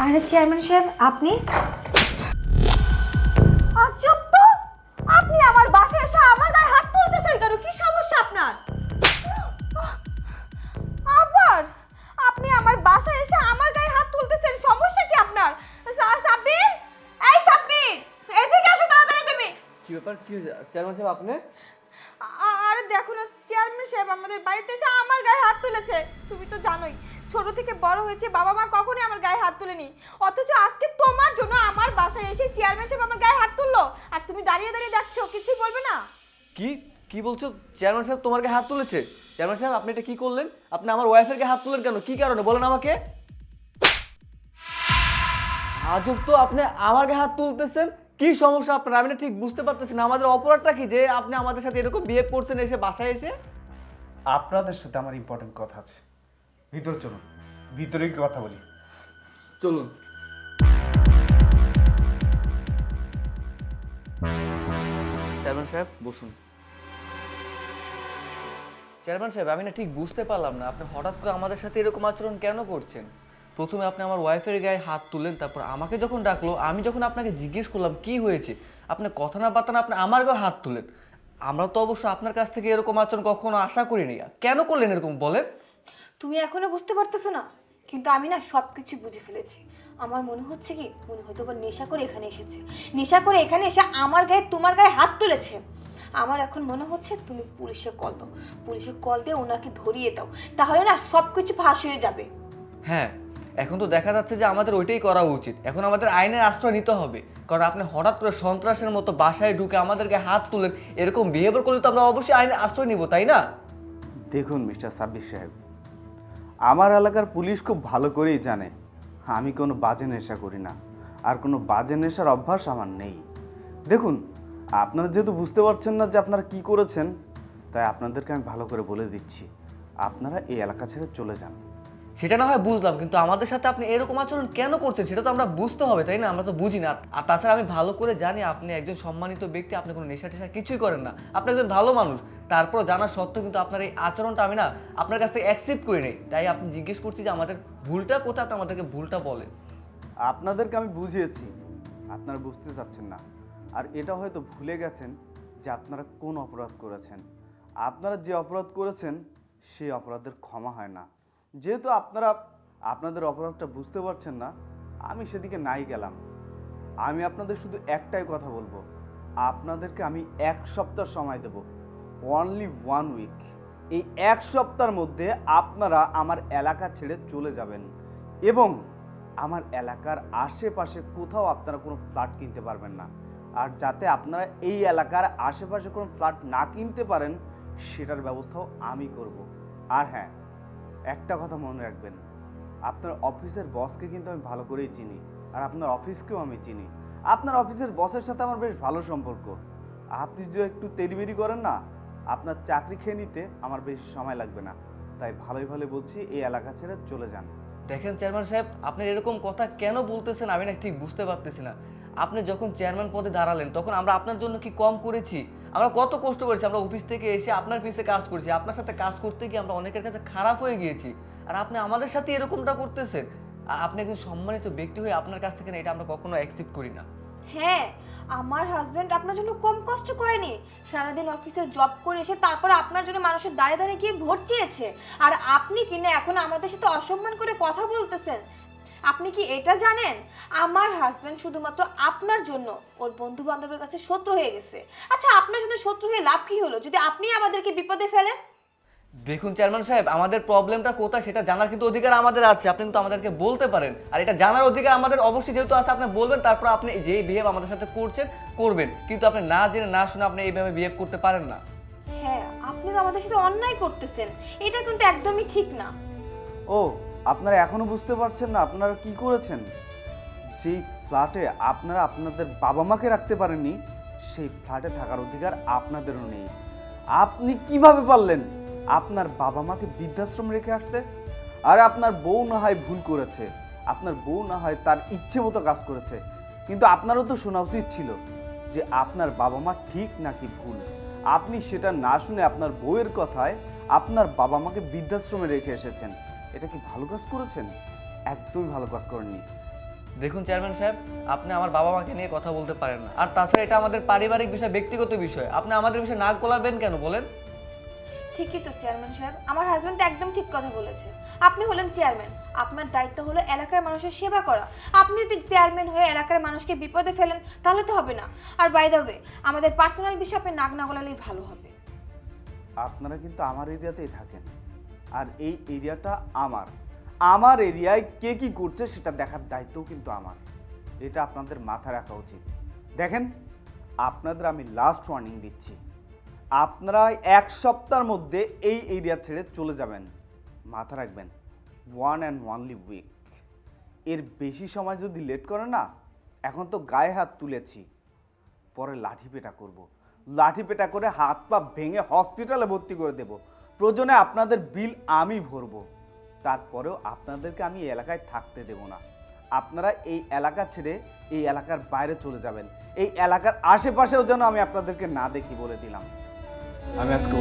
আরে চেয়ারম্যান সাহেব আপনি? আজব তো! আপনি আমার বাসায় এসে আমার গায়ে হাত তুলতেছেন কেন? কি সমস্যা আপনার? আবার আপনি আমার বাসায় এসে আমার গায়ে হাত তুলতেছেন? সমস্যা কি আপনার? সা- সাব্বির? এই সাব্বির! এদিকে আসো তাড়াতাড়ি তুমি। কি ব্যাপার? কি হয়েছে? চেয়ারম্যান সাহেব আপনি? আ- আরে দেখো না চেয়ারম্যান সাহেব আমাদের বাড়িতে এসে আমার গায়ে হাত তুলেছে। তুমি তো জানোই ছোট থেকে বড় হয়েছে বাবা মা কখনোই আমার গায়ে হাত তুলেনি। অথচ আজকে তোমার জন্য আমার বাসায় এসে চেয়ারম্যান সাহেব আমার গায়ে হাত তুললো। আর তুমি দাঁড়িয়ে দাঁড়িয়ে দেখছ কিছুই বলবে না। কি কি বলছো? চেয়ারম্যান সাহেব তোমার গায়ে হাত তুলেছে? চেয়ারম্যান সাহেব আপনি এটা কি করলেন? আপনি আমার ওয়াইফের গায়ে হাত তুললেন কেন? কি কারণে? বলেন আমাকে। আজব তো আপনি আমার গায়ে হাত তুলতেছেন। কি সমস্যা আপনার? আমি না ঠিক বুঝতে পারতেছি না। আমাদের অপরাধটা কি যে আপনি আমাদের সাথে এরকম বিহেভ করছেন এসে বাসায় এসে? আপনাদের সাথে আমার ইম্পর্টেন্ট কথা আছে। ভিতরে চলুন, ভিতরে কথা বলি। চলুন। চেয়ারম্যান সাহেব, বসুন। চেয়ারম্যান সাহেব, আমি না ঠিক বুঝতে পারলাম না। আপনি হঠাৎ করে আমাদের সাথে এরকম আচরণ কেন করছেন? প্রথমে আপনি আমার ওয়াইফের গায়ে হাত তুললেন, তারপর আমাকে যখন ডাকলো, আমি যখন আপনাকে জিজ্ঞেস করলাম, কি হয়েছে? আপনি কথা না বার্তা না আপনি আমার গায়ে হাত তুলেন আমরা তো অবশ্য আপনার কাছ থেকে এরকম আচরণ কখনো আশা করিনি। কেন করলেন এরকম? বলেন। তুমি এখনও বুঝতে পারতেছো না? কিন্তু আমি না সব কিছু বুঝে ফেলেছি। আমার মনে হচ্ছে কি মনে হয়তো বা নেশা করে এখানে এসেছে। নেশা করে এখানে এসে আমার গায়ে তোমার গায়ে হাত তুলেছে। আমার এখন মনে হচ্ছে তুমি পুলিশে কল দাও। পুলিশে কল দিয়ে ওনাকে ধরিয়ে দাও। তাহলে না সব কিছু ফাঁস হয়ে যাবে। হ্যাঁ এখন তো দেখা যাচ্ছে যে আমাদের ওইটাই করা উচিত। এখন আমাদের আইনের আশ্রয় নিতে হবে। কারণ আপনি হঠাৎ করে সন্ত্রাসের মতো বাসায় ঢুকে আমাদেরকে হাত তুলেন এরকম বিহেভিয়ার করলে তো আমরা অবশ্যই আইনের আশ্রয় নিব তাই না? দেখুন মিস্টার সাব্বির সাহেব আমার এলাকার পুলিশ খুব ভালো করেই জানে। আমি কোনো বাজে নেশা করি না, আর কোনো বাজে নেশার অভ্যাস আমার নেই। দেখুন, আপনারা যেহেতু বুঝতে পারছেন না যে আপনারা কি করেছেন, তাই আপনাদেরকে আমি ভালো করে বলে দিচ্ছি। আপনারা এই এলাকা ছেড়ে চলে যান। সেটা না হয় বুঝলাম, কিন্তু আমাদের সাথে আপনি এরকম আচরণ কেন করছেন সেটা তো আমরা বুঝতে হবে, তাই না? আমরা তো বুঝি না। আর তাছাড়া আমি ভালো করে জানি আপনি একজন সম্মানিত ব্যক্তি, আপনি কোনো নেশা টেশা কিছুই করেন না। আপনি একজন ভালো মানুষ। তারপর জানা সত্ত্বেও কিন্তু আপনার এই আচরণটা আমি না আপনার কাছ থেকে অ্যাকসেপ্ট করে নেই। তাই আপনি জিজ্ঞেস করছি যে আমাদের ভুলটা কোথায়? আপনি আমাদেরকে ভুলটা বলেন। আপনাদেরকে আমি বুঝিয়েছি, আপনারা বুঝতে চাচ্ছেন না। আর এটা হয়তো ভুলে গেছেন যে আপনারা কোন অপরাধ করেছেন। আপনারা যে অপরাধ করেছেন, সেই অপরাধের ক্ষমা হয় না। যেহেতু আপনারা, আপনাদের অপরাধটা বুঝতে পারছেন না, আমি সেদিকে নাই গেলাম। আমি আপনাদের শুধু একটাই কথা বলব। আপনাদেরকে আমি এক সপ্তাহ সময় দেব। অনলি ওয়ান উইক এই এক সপ্তাহের মধ্যে আপনারা আমার এলাকা ছেড়ে চলে যাবেন এবং আমার এলাকার আশেপাশে কোথাও আপনারা কোনো ফ্ল্যাট কিনতে পারবেন না। আর যাতে আপনারা এই এলাকার আশেপাশে কোনো ফ্ল্যাট না কিনতে পারেন, সেটার ব্যবস্থাও আমি করব। আর হ্যাঁ একটা কথা মনে রাখবেন, আপনার অফিসের বসকে কিন্তু আমি ভালো করেই চিনি আর আপনার অফিসকেও আমি চিনি। আপনার অফিসের বসের সাথে আমার বেশ ভালো সম্পর্ক। আপনি যদি একটু তেরিবেরি করেন না, আপনার চাকরি খেয়ে নিতে আমার বেশি সময় লাগবে না। তাই ভালোই ভালো বলছি, এই এলাকা ছেড়ে চলে যান। দেখেন চেয়ারম্যান সাহেব, আপনি এরকম কথা কেন বলতেছেন আমি না ঠিক বুঝতে পারতেছি না। আপনি যখন চেয়ারম্যান পদে দাঁড়ালেন, তখন আমরা আপনার জন্য কি কম করেছি? আমরা কত কষ্ট করেছি, আমরা অফিস থেকে এসে আপনার পিছে কাজ করেছি, আপনার সাথে কাজ করতে গিয়ে আমরা অনেকের কাছে খারাপ হয়ে গিয়েছি। আর আপনি আমাদের সাথে এরকমটা করতেছেন। আর আপনি একজন সম্মানিত ব্যক্তি হয়ে আপনার কাছ থেকে না এটা আমরা কখনো অ্যাকসেপ্ট করি না। হ্যাঁ আমার হাজবেন্ড আপনার জন্য কম কষ্ট করেনি। সারাদিন অফিসে জব করে এসে তারপর আপনার জন্য মানুষের দাঁড়িয়ে দাঁড়িয়ে গিয়ে ভোট চেয়েছে। আর আপনি কিনা এখন আমাদের সাথে অসম্মান করে কথা বলতেছেন? আপনি কি এটা জানেন? আমার হাজব্যান্ড শুধুমাত্র আপনার জন্য ওর বন্ধু বান্ধবের কাছে শত্রু হয়ে গেছে। আচ্ছা আপনার জন্য শত্রু হয়ে লাভ কি হলো? যদি আপনি আমাদেরকে বিপদে ফেলেন? দেখুন চেয়ারম্যান সাহেব আমাদের প্রবলেমটা কোথায় সেটা জানার কিন্তু অধিকার আমাদের আছে। আপনি কিন্তু আমাদেরকে বলতে পারেন। আর এটা জানার অধিকার আমাদের অবশ্যই যেহেতু আছে আপনি বলবেন তারপর আপনি যেই বিহেভ আমাদের সাথে করছেন করবেন। কিন্তু আপনি না জেনে না শুনে আপনি এইভাবে বিহেভ করতে পারেন না। হ্যাঁ আপনি তো আমাদের সাথে অন্যায় করতেছেন। এটা কিন্তু একদমই ঠিক না। ও আপনারা এখনও বুঝতে পারছেন না আপনারা কি করেছেন? যেই ফ্ল্যাটে আপনারা আপনাদের বাবা মাকে রাখতে পারেননি, সেই ফ্ল্যাটে থাকার অধিকার আপনাদেরও নেই। আপনি কীভাবে পারলেন আপনার বাবা মাকে বৃদ্ধাশ্রম রেখে আসতে? আর আপনার বউ না হয় ভুল করেছে, আপনার বউ না হয় তার ইচ্ছে মতো কাজ করেছে। কিন্তু আপনারও তো শোনা উচিত ছিল যে আপনার বাবা মা ঠিক নাকি ভুল। আপনি সেটা না শুনে আপনার বউয়ের কথায় আপনার বাবা মাকে বৃদ্ধাশ্রমে রেখে এসেছেন। এটা কি ভালো কাজ করেছেন? একদমই ভালো কাজ করেননি। দেখুন চেয়ারম্যান সাহেব আপনি আমার বাবা মাকে নিয়ে কথা বলতে পারেন না। আর তাছাড়া এটা আমাদের পারিবারিক বিষয় ব্যক্তিগত বিষয়। আপনি আমাদের বিষয়ে নাক গলাবেন কেন বলেন? ঠিকই তো চেয়ারম্যান সাহেব আমার হাজবেন্ড তো একদম ঠিক কথা বলেছে। আপনি হলেন চেয়ারম্যান আপনার দায়িত্ব হলো এলাকার মানুষের সেবা করা। আপনি যদি চেয়ারম্যান হয়ে এলাকার মানুষকে বিপদে ফেলেন তাহলে তো হবে না। আর বাই দ্য ওয়ে আমাদের পার্সোনাল বিষয়ে আপনি নাক না গলালেই ভালো হবে। আপনারা কিন্তু আমার এরিয়াতেই থাকেন। আর এই এরিয়াটা আমার। আমার এরিয়ায় কে কি করছে সেটা দেখার দায়িত্বও কিন্তু আমার। এটা আপনাদের মাথায় রাখা উচিত। দেখেন, আপনাদের আমি লাস্ট ওয়ার্নিং দিচ্ছি। আপনারা এক সপ্তাহের মধ্যে এই এরিয়া ছেড়ে চলে যাবেন। মাথা রাখবেন ওয়ান অ্যান্ড ওয়ানলি উইক এর বেশি সময় যদি লেট করে না, এখন তো গায়ে হাত তুলেছি। পরে লাঠি পেটা করব। লাঠি পেটা করে হাত পা ভেঙে হসপিটালে ভর্তি করে দেব। প্রয়োজনে আপনাদের বিল আমি ভরব। তারপরেও আপনাদেরকে আমি এলাকায় থাকতে দেব না। আপনারা এই এলাকা ছেড়ে এই এলাকার বাইরে চলে যাবেন। এই এলাকার আশেপাশেও যেন আমি আপনাদেরকে না দেখি বলে দিলাম। আমি আজকে